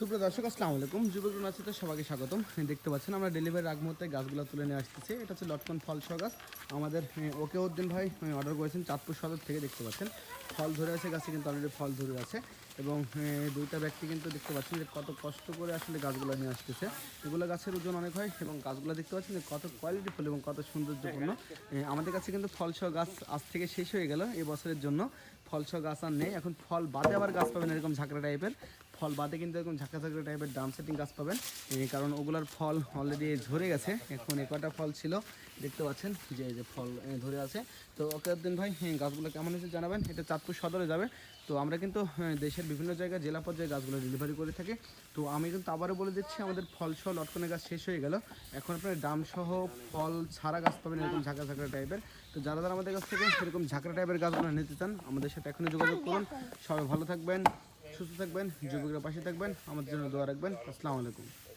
সুপ্রিয় দর্শক, আসসালামু আলাইকুম। যুবক নাচিতে সবাইকে স্বাগতম। দেখতে পাচ্ছেন আমরা ডেলিভারির আগ মুহূর্তে গাছগুলো তুলে নিয়ে আসতেছি। এটা হচ্ছে লটকন ফল সহ গাছ। আমাদের ওকে উদ্দিন ভাই অর্ডার করেছেন চাঁদপুর সদর থেকে, দেখতে পাচ্ছেন। ফল ধরে আছে গাছে, কিন্তু অলরেডি ফল ধরে আছে। এবং দুইটা ব্যক্তি কিন্তু দেখতে পাচ্ছেন যে কত কষ্ট করে আসলে গাছগুলো নিয়ে আসতেছে। এগুলো গাছের ওজন অনেক হয় এবং গাছগুলো দেখতে পাচ্ছেন যে কত কোয়ালিটি ফুল এবং কত সৌন্দর্যপূর্ণ। আমাদের কাছে কিন্তু ফল সহ গাছ আজ থেকে শেষ হয়ে গেল এই বছরের জন্য। ফল সহ গাছ আর নেই, এখন ফল বাদে আবার গাছ পাবেন এরকম ঝাঁকড়া টাইপের ফল বাদে কিন্তু এরকম ঝাঁকা ঝাঁকড়া টাইপের ডাম সেটিং গাছ পাবেন কারণ ওগুলোর ফল অলরেডি ঝরে গেছে। এখন এ কটা ফল ছিল, দেখতে পাচ্ছেন যে যে ফল ধরে আছে। তো ওকে দিন ভাই গাছগুলো কেমন হয়েছে জানাবেন। এটা চাঁদপুর সদরে যাবে। তো আমরা কিন্তু দেশের বিভিন্ন জায়গায়, জেলা পর্যায়ে গাছগুলো ডেলিভারি করে থাকি। তো আমি কিন্তু আবারও বলে দিচ্ছি, আমাদের ফল সহ লটকনের গাছ শেষ হয়ে গেল। এখন আপনার ডাম সহ ফল ছাড়া গাছ পাবেন এরকম ঝাঁকা ঝাঁকড়া টাইপের তো যারা যারা আমাদের কাছ থেকে সেরকম ঝাঁকড়া টাইপের গাছগুলো নিতে চান, আমাদের সাথে এখনই যোগাযোগ করুন। সবাই ভালো থাকবেন। সুস্থ থাকবেন যুবকরা পাশে থাকবেন আমাদের জন্য দোয়া রাখবেন। আসসালামু আলাইকুম।